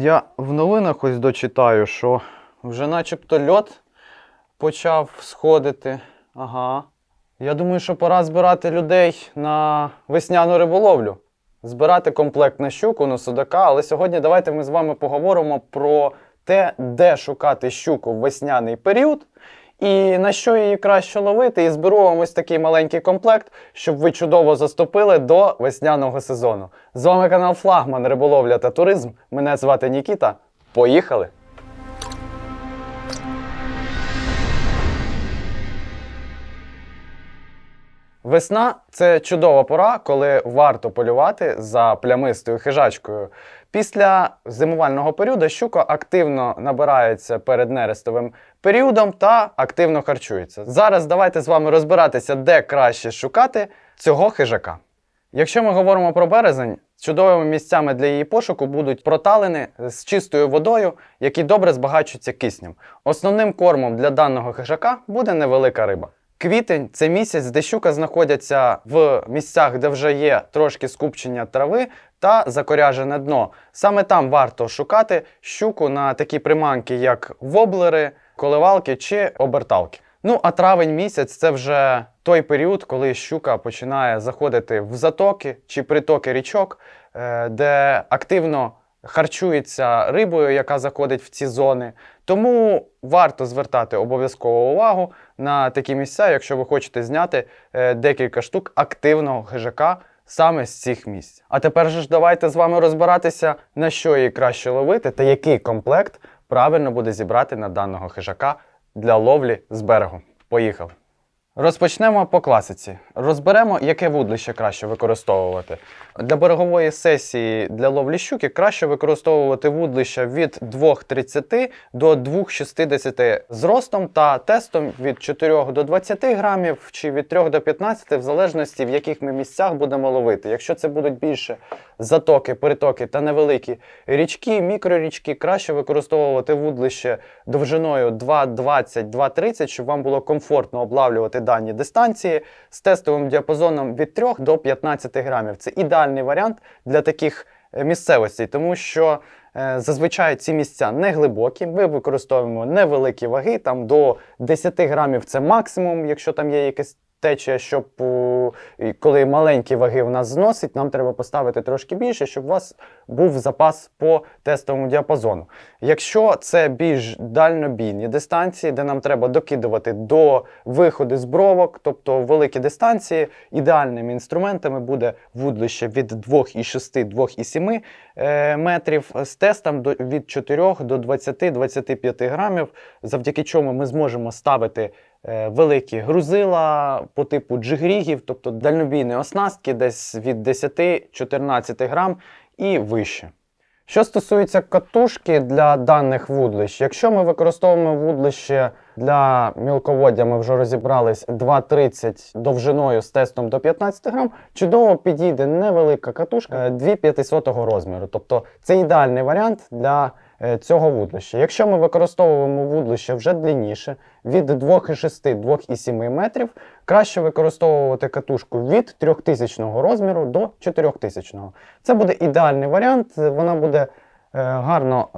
Я в новинах ось дочитаю, що вже начебто льот почав сходити. Ага. Я думаю, що пора збирати людей на весняну риболовлю. Збирати комплект на щуку, на судака. Але сьогодні давайте ми з вами поговоримо про те, де шукати щуку в весняний період і на що її краще ловити. І зберу вам ось такий маленький комплект, щоб ви чудово заступили до весняного сезону. З вами канал Флагман Риболовля та Туризм. Мене звати Нікіта. Поїхали! Весна це чудова пора, коли варто полювати за плямистою хижачкою. Після зимувального періоду щука активно набирається перед нерестовим періодом та активно харчується. Зараз давайте з вами розбиратися, де краще шукати цього хижака. Якщо ми говоримо про березень, чудовими місцями для її пошуку будуть проталини з чистою водою, які добре збагачуються киснем. Основним кормом для даного хижака буде невелика риба. Квітень це місяць, де щука знаходяться в місцях, де вже є трошки скупчення трави та закоряжене дно. Саме там варто шукати щуку на такі приманки, як воблери, коливалки чи оберталки. Ну а травень місяць це вже той період, коли щука починає заходити в затоки чи притоки річок, е, де активно харчується рибою, яка заходить в ці зони. Тому варто звертати обов'язково увагу на такі місця, якщо ви хочете зняти е, декілька штук активного хижака саме з цих місць. А тепер же ж давайте з вами розбиратися, на що її краще ловити та який комплект правильно буде зібрати на даного хижака для ловлі з берегу. Поїхали! Розпочнемо по класиці. Розберемо, яке вудлище краще використовувати. Для берегової сесії для ловлі щуки краще використовувати вудлища від 2,30 до 2,60 з ростом та тестом від 4 до 20 грамів чи від 3 до 15, в залежності в яких ми місцях будемо ловити. Якщо це будуть більше затоки, притоки та невеликі річки, мікрорічки, краще використовувати вудлище довжиною 2,20-2,30, щоб вам було комфортно облавлювати дані дистанції з тестовим діапазоном від 3 до 15 грамів. Це ідеальний варіант для таких е, місцевостей, тому що е, зазвичай ці місця не глибокі. Ми використовуємо невеликі ваги, там до 10 грамів це максимум, якщо там є якась течія, щоб е, коли маленькі ваги в нас зносить, нам треба поставити трошки більше, щоб у вас був запас по тестовому діапазону. Якщо це більш дальнобійні дистанції, де нам треба докидувати до виходу з бровок, тобто великі дистанції, ідеальними інструментами буде вудлище від 2,6-2,7 е, метрів з тестом від 4 до 20-25 грамів, завдяки чому ми зможемо ставити великі грузила по типу джигрігів, тобто дальнобійні оснастки десь від 10-14 грам і вище. Що стосується катушки для даних вудлищ, якщо ми використовуємо вудлище для мілководдя, ми вже розібрались 2,30 довжиною з тестом до 15 грам, чудово підійде невелика катушка 2,500 розміру. Тобто це ідеальний варіант для е, цього вудлища. Якщо ми використовуємо вудлище вже длинніше, від 2,6-2,7 метрів, краще використовувати катушку від 3000 розміру до 4000. Це буде ідеальний варіант, вона буде е, гарно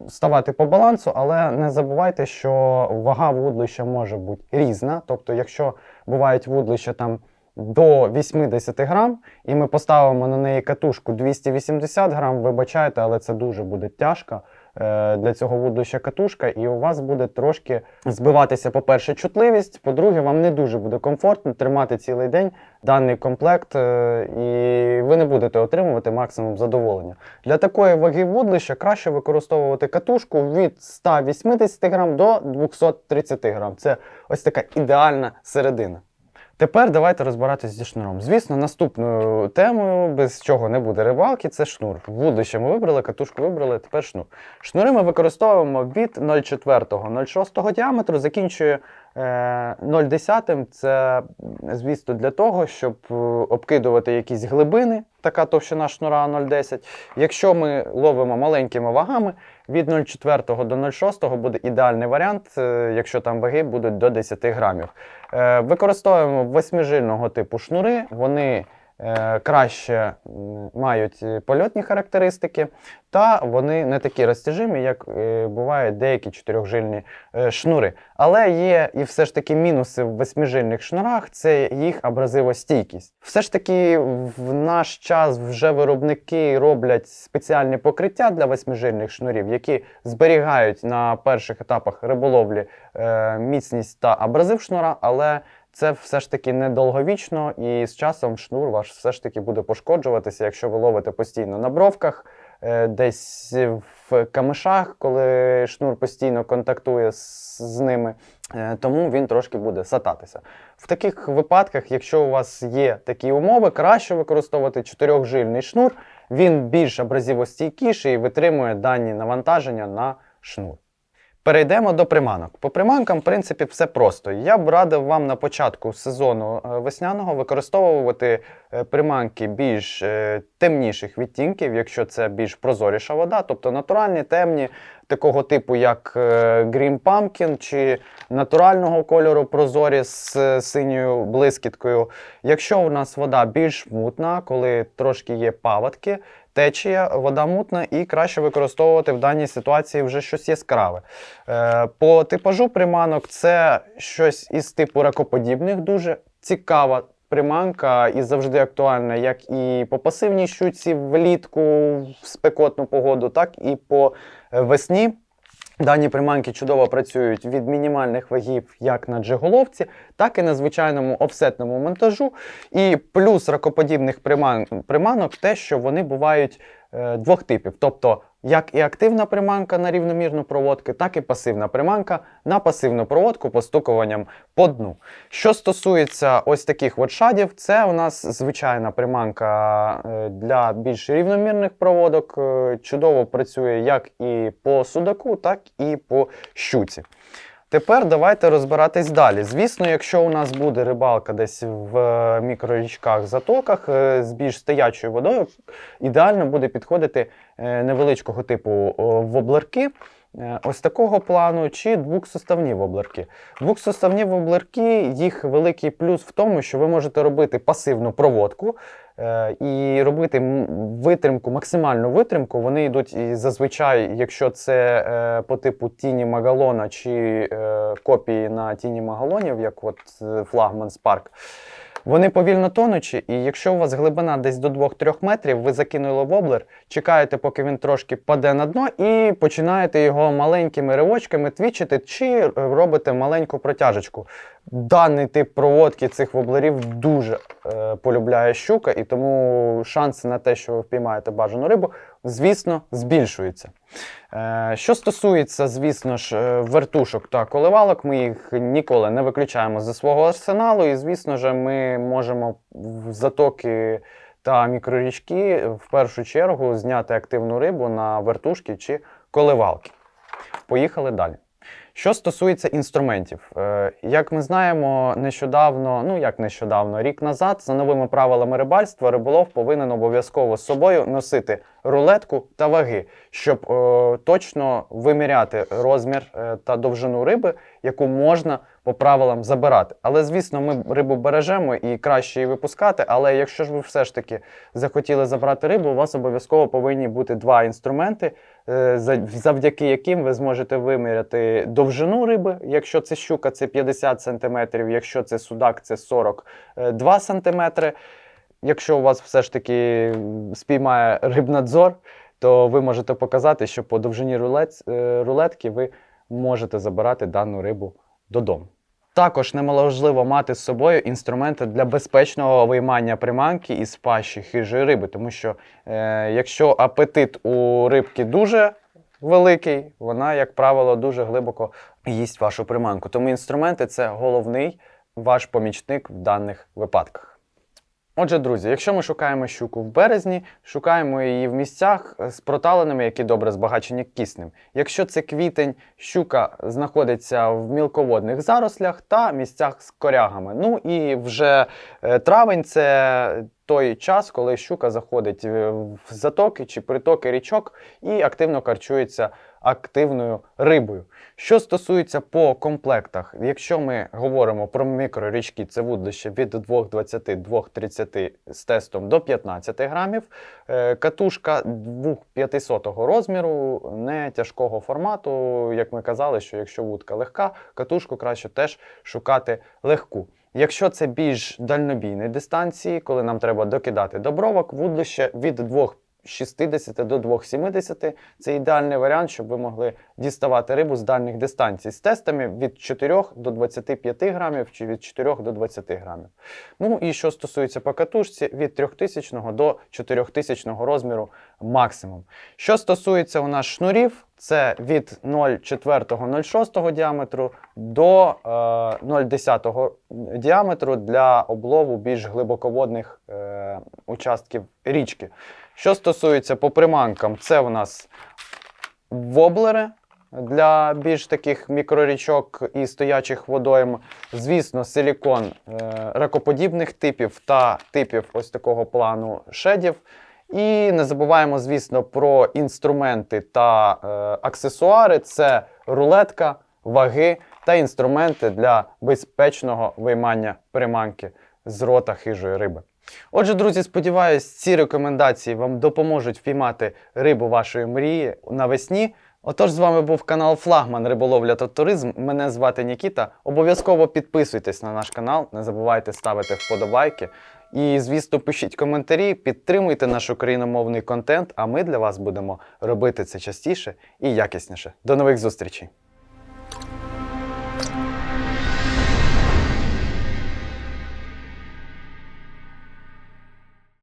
е, ставати по балансу, але не забувайте, що вага вудлища може бути різна. Тобто, якщо бувають вудлища там до 80 грам, і ми поставимо на неї катушку 280 грам, вибачайте, але це дуже буде тяжко е, для цього вудлища катушка, і у вас буде трошки збиватися, по-перше, чутливість, по-друге, вам не дуже буде комфортно тримати цілий день даний комплект, е, і ви не будете отримувати максимум задоволення. Для такої ваги вудлища краще використовувати катушку від 180 грам до 230 грам. Це ось така ідеальна середина. Тепер давайте розбиратися зі шнуром. Звісно, наступною темою, без чого не буде рибалки, це шнур. Вудлище ми вибрали, катушку вибрали, тепер шнур. Шнури ми використовуємо від 0,4-0,6 діаметру, закінчує 0,10. Це, звісно, для того, щоб е, обкидувати якісь глибини, така товщина шнура 0,10. Якщо ми ловимо маленькими вагами, від 0,4 до 0,6 буде ідеальний варіант, е, якщо там ваги будуть до 10 грамів. Е, Використовуємо восьмижильного типу шнури, вони е, краще мають е, польотні характеристики, та вони не такі розтяжимі, як е, бувають деякі чотирьохжильні е, шнури. Але є і все ж таки мінуси в восьмижильних шнурах це їх абразивостійкість. Все ж таки, в наш час вже виробники роблять спеціальні покриття для восьмижильних шнурів, які зберігають на перших етапах риболовлі е, міцність та абразив шнура, але це все ж таки недовговічно, і з часом шнур ваш все ж таки буде пошкоджуватися, якщо ви ловите постійно на бровках, е, десь в камишах, коли шнур постійно контактує з, ними. Е, Тому він трошки буде сататися. В таких випадках, якщо у вас є такі умови, краще використовувати чотирьохжильний шнур. Він більш абразивостійкіший і витримує дані навантаження на шнур. Перейдемо до приманок. По приманкам, в принципі, все просто. Я б радив вам на початку сезону е, весняного використовувати е, приманки більш е, темніших відтінків, якщо це більш прозоріша вода, тобто натуральні, темні, такого типу, як е, Green Pumpkin, чи натурального кольору прозорі з е, синьою блискіткою. Якщо у нас вода більш мутна, коли трошки є паводки, течія, вода мутна і краще використовувати в даній ситуації вже щось яскраве. Е, По типажу приманок це щось із типу ракоподібних, дуже цікава приманка і завжди актуальна як і по пасивній щуці влітку в спекотну погоду, так і по е, весні. Дані приманки чудово працюють від мінімальних вагів як на джиголовці, так і на звичайному офсетному монтажу. І плюс ракоподібних приман... приманок те, що вони бувають е, двох типів. Тобто, як і активна приманка на рівномірну проводку, так і пасивна приманка на пасивну проводку постукуванням по дну. Що стосується ось таких от шадів, це у нас звичайна приманка е, для більш рівномірних проводок. Е, Чудово працює як і по судаку, так і по щуці. Тепер давайте розбиратись далі. Звісно, якщо у нас буде рибалка десь в е, мікрорічках, затоках е, з більш стоячою водою, ідеально буде підходити е, невеличкого типу воблерки. Е, Ось такого плану чи двохсоставні воблерки. Двохсоставні воблерки, їх великий плюс в тому, що ви можете робити пасивну проводку е, і робити витримку, максимальну витримку. Вони йдуть і зазвичай, якщо це е, по типу тіні Магалона чи копії на тіні Магалонів, як от флагман Spark, вони повільно тонучі, і якщо у вас глибина десь до 2-3 метрів, ви закинули воблер, чекаєте, поки він трошки паде на дно, і починаєте його маленькими ривочками твічити, чи е, робите маленьку протяжечку. Даний тип проводки цих воблерів дуже е, полюбляє щука, і тому шанси на те, що ви впіймаєте бажану рибу, звісно, збільшуються. Е, Що стосується, звісно ж, е, вертушок та коливалок, ми їх ніколи не виключаємо зі свого арсеналу, і, звісно ж, ми можемо в затоки та мікрорічки в першу чергу зняти активну рибу на вертушки чи коливалки. Поїхали далі. Що стосується інструментів, Е, як ми знаємо, нещодавно, ну як нещодавно, рік назад, за новими правилами рибальства, риболов повинен обов'язково з собою носити рулетку та ваги, щоб е, точно виміряти розмір е, та довжину риби, яку можна по правилам забирати. Але звісно, ми рибу бережемо і краще її випускати. Але якщо ж ви все ж таки захотіли забрати рибу, у вас обов'язково повинні бути два інструменти, е, завдяки яким ви зможете виміряти довжину риби. Якщо це щука, це 50 см, якщо це судак, це 42 см. Якщо у вас все ж таки спіймає рибнадзор, то ви можете показати, що по довжині е, рулетки ви можете забирати дану рибу додому. Також неможливо мати з собою інструменти для безпечного виймання приманки із пащі хижої риби, тому що е, якщо апетит у рибки дуже великий, вона, як правило, дуже глибоко їсть вашу приманку. Тому інструменти це головний ваш помічник в даних випадках. Отже, друзі, якщо ми шукаємо щуку в березні, шукаємо її в місцях з проталеними, які добре збагачені киснем. Якщо це квітень, щука знаходиться в мілководних зарослях та місцях з корягами. Ну і вже е, травень це той час, коли щука заходить е, в затоки чи притоки річок і активно харчується активною рибою. Що стосується по комплектах, якщо ми говоримо про мікрорічки, це вудлище від 2,20 2,30 з тестом до 15 грамів, е, катушка 2500 розміру, не тяжкого формату. Як ми казали, що якщо вудка легка, катушку краще теж шукати легку. Якщо це більш дальнобійні дистанції, коли нам треба докидати добровок, вудлище від 2,60 до 2,70 це ідеальний варіант, щоб ви могли діставати рибу з дальніх дистанцій з тестами від 4 до 25 грамів чи від 4 до 20 грамів. Ну і що стосується по катушці, від 3000 до 4000 розміру максимум. Що стосується у нас шнурів, це від 0,4-0,6 діаметру до е, 0,10 діаметру для облову більш глибоководних е, участків річки. Що стосується по приманкам, це у нас воблери для більш таких мікрорічок і стоячих водойм. Звісно, силікон е, ракоподібних типів та типів ось такого плану шедів. І не забуваємо, звісно, про інструменти та е, аксесуари: це рулетка, ваги та інструменти для безпечного виймання приманки з рота хижої риби. Отже, друзі, сподіваюсь, ці рекомендації вам допоможуть впіймати рибу вашої мрії навесні. Отож, з вами був канал Флагман Риболовля та Туризм. Мене звати Нікіта. Обов'язково підписуйтесь на наш канал, не забувайте ставити вподобайки. І, звісно, пишіть коментарі, підтримуйте наш україномовний контент, а ми для вас будемо робити це частіше і якісніше. До нових зустрічей!